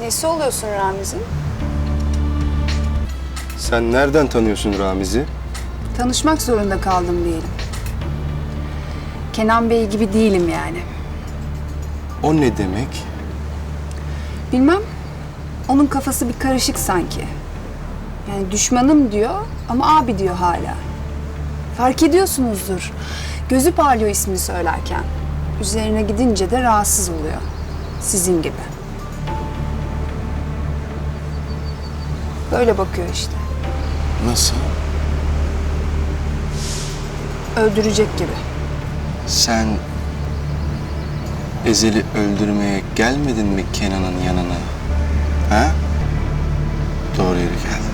Nesi oluyorsun Ramiz'in? Sen nereden tanıyorsun Ramiz'i? Tanışmak zorunda kaldım diyelim. Kenan Bey gibi değilim yani. O ne demek? Bilmem. Onun kafası bir karışık sanki. Yani düşmanım diyor ama abi diyor hala. Fark ediyorsunuzdur. Gözü parlıyor ismini söylerken. Üzerine gidince de rahatsız oluyor. Sizin gibi. Böyle bakıyor işte. Nasıl? Öldürecek gibi. Sen Ezel'i öldürmeye gelmedin mi Kenan'ın yanına? Ha? Doğru yere geldin.